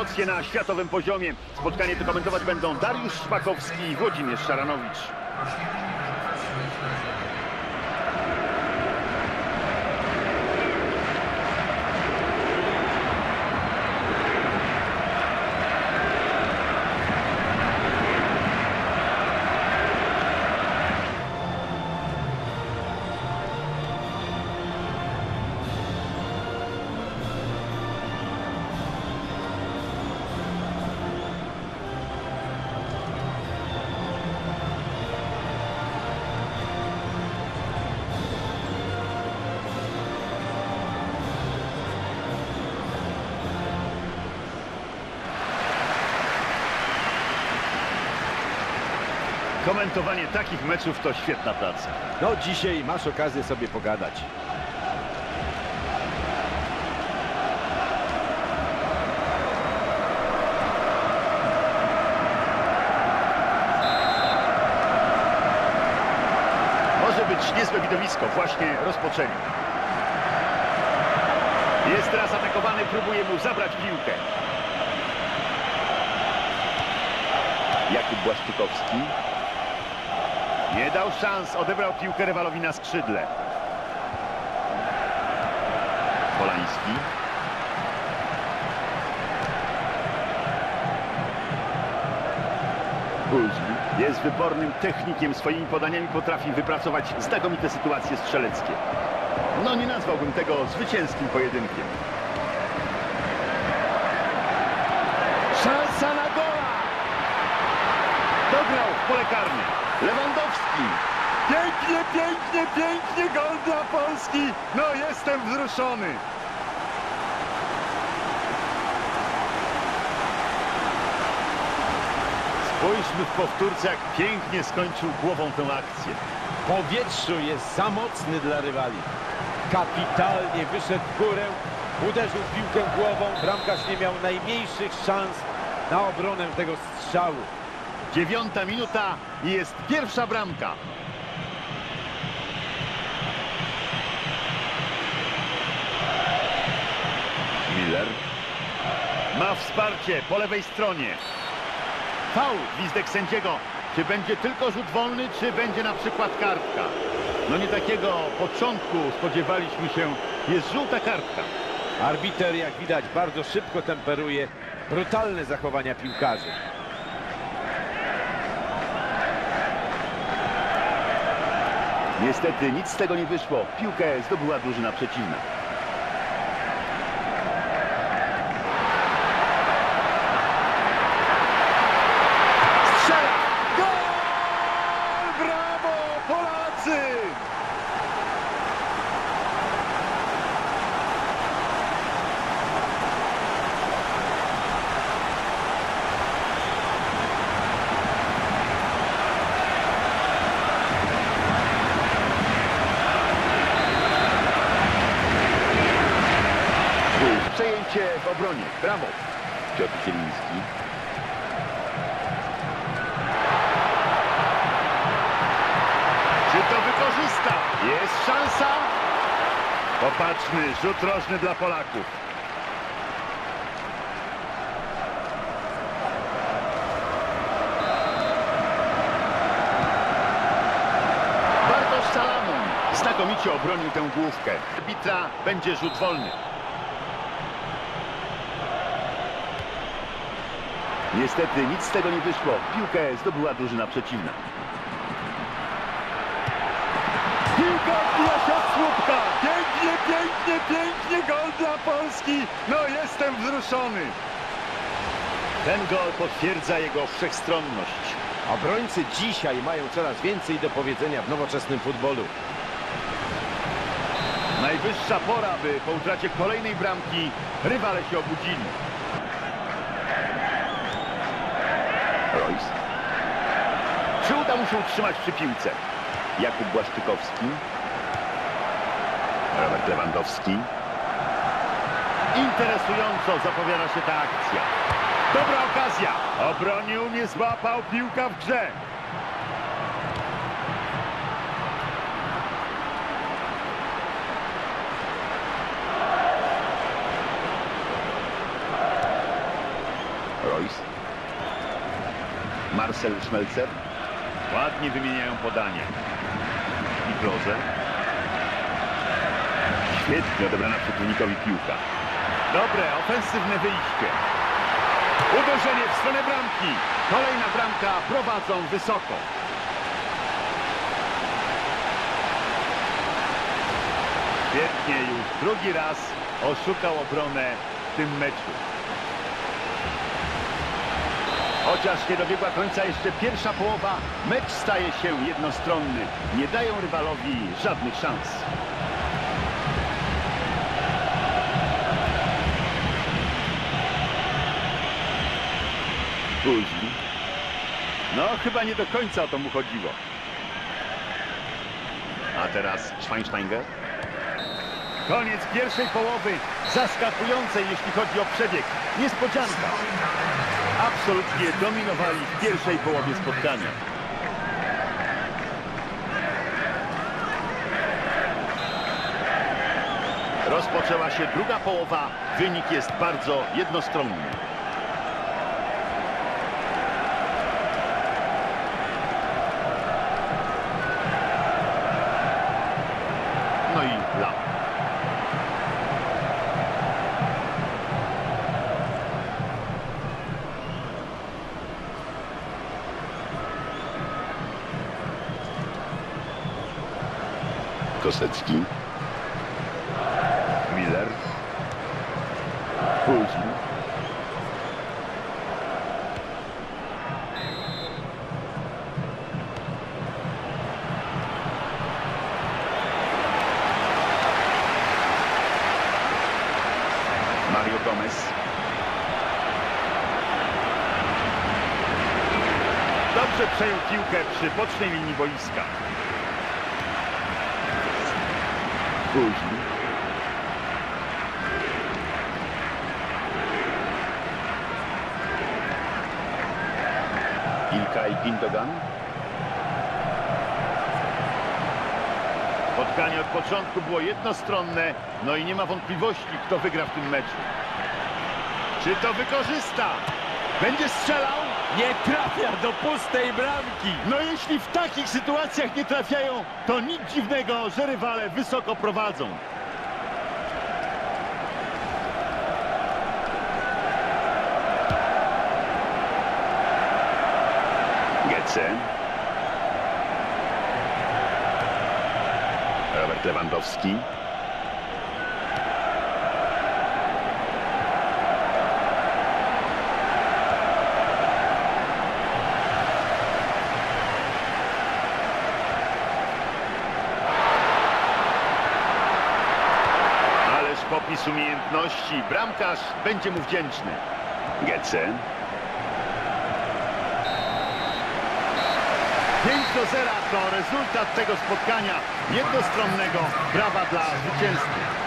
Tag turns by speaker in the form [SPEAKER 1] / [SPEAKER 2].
[SPEAKER 1] emocje na światowym poziomie. Spotkanie to komentować będą Dariusz Szpakowski i Włodzimierz Szaranowicz. Komentowanie takich meczów to świetna praca.
[SPEAKER 2] No dzisiaj masz okazję sobie pogadać.
[SPEAKER 1] Może być niezłe widowisko, właśnie rozpoczęli. Jest teraz atakowany, próbuje mu zabrać piłkę. Jakub Błaszczykowski. Nie dał szans, odebrał piłkę rywalowi na skrzydle. Polański. Kuzmi jest wybornym technikiem, swoimi podaniami potrafi wypracować znakomite sytuacje strzeleckie. No nie nazwałbym tego zwycięskim pojedynkiem. Szansa na gola! Dograł w pole karne. Lewandowski. Pięknie, pięknie, pięknie gol dla Polski. No jestem wzruszony. Spójrzmy w powtórce, jak pięknie skończył głową tę akcję.
[SPEAKER 2] Powietrzu jest za mocny dla rywali. Kapitalnie wyszedł w górę, uderzył piłkę głową. Bramkarz nie miał najmniejszych szans na obronę tego strzału.
[SPEAKER 1] Dziewiąta minuta i jest pierwsza bramka. Miller. Ma wsparcie po lewej stronie. Faul, gwizdek sędziego. Czy będzie tylko rzut wolny, czy będzie na przykład kartka? No nie takiego początku spodziewaliśmy się. Jest żółta kartka.
[SPEAKER 2] Arbiter, jak widać, bardzo szybko temperuje brutalne zachowania piłkarzy.
[SPEAKER 1] Niestety nic z tego nie wyszło. Piłkę zdobyła drużyna przeciwna. Strzela! Gol! Brawo, Polacy! Przejęcie w obronie. Brawo. Piotr Zieliński. Czy to wykorzysta? Jest szansa. Popatrzmy, rzut rożny dla Polaków. Bartosz Salamon znakomicie obronił tę główkę. Arbitra będzie rzut wolny. Niestety nic z tego nie wyszło. Piłkę zdobyła drużyna przeciwna. Piłka odbija się od słupka. Pięknie, pięknie, pięknie gol dla Polski. No jestem wzruszony. Ten gol potwierdza jego wszechstronność.
[SPEAKER 2] Obrońcy dzisiaj mają coraz więcej do powiedzenia w nowoczesnym futbolu.
[SPEAKER 1] Najwyższa pora, by po utracie kolejnej bramki rywale się obudzili. Royce. Czy uda mu się utrzymać przy piłce? Jakub Błaszczykowski. Robert Lewandowski. Interesująco zapowiada się ta akcja. Dobra okazja. Obronił, nie złapał, piłka w grze. Royce. Marcel Schmelzer. Ładnie wymieniają podanie. I Klose. Świetnie odebrana przeciwnikowi piłka. Dobre, ofensywne wyjście. Uderzenie w stronę bramki. Kolejna bramka prowadzą wysoko. Świetnie już drugi raz oszukał obronę w tym meczu. Chociaż nie dobiegła końca jeszcze pierwsza połowa, mecz staje się jednostronny. Nie dają rywalowi żadnych szans. Później. No, chyba nie do końca o to mu chodziło. A teraz Schweinsteiger. Koniec pierwszej połowy. Zaskakującej, jeśli chodzi o przebieg. Niespodzianka. Absolutnie dominowali w pierwszej połowie spotkania. Rozpoczęła się druga połowa. Wynik jest bardzo jednostronny. Kosecki. Miller. Później. Mario Gomez. Dobrze przejął piłkę przy bocznej linii boiska. Później. Ilkay Gindogan. Spotkanie od początku było jednostronne, no i nie ma wątpliwości, kto wygra w tym meczu. Czy to wykorzysta? Będzie strzelał?
[SPEAKER 2] Nie trafia do pustej bramki.
[SPEAKER 1] No jeśli w takich sytuacjach nie trafiają, to nic dziwnego, że rywale wysoko prowadzą. Getze. Robert Lewandowski. Popis umiejętności. Bramkarz będzie mu wdzięczny. Getze. 5 do 0 to rezultat tego spotkania jednostronnego. Brawa dla zwycięzcy.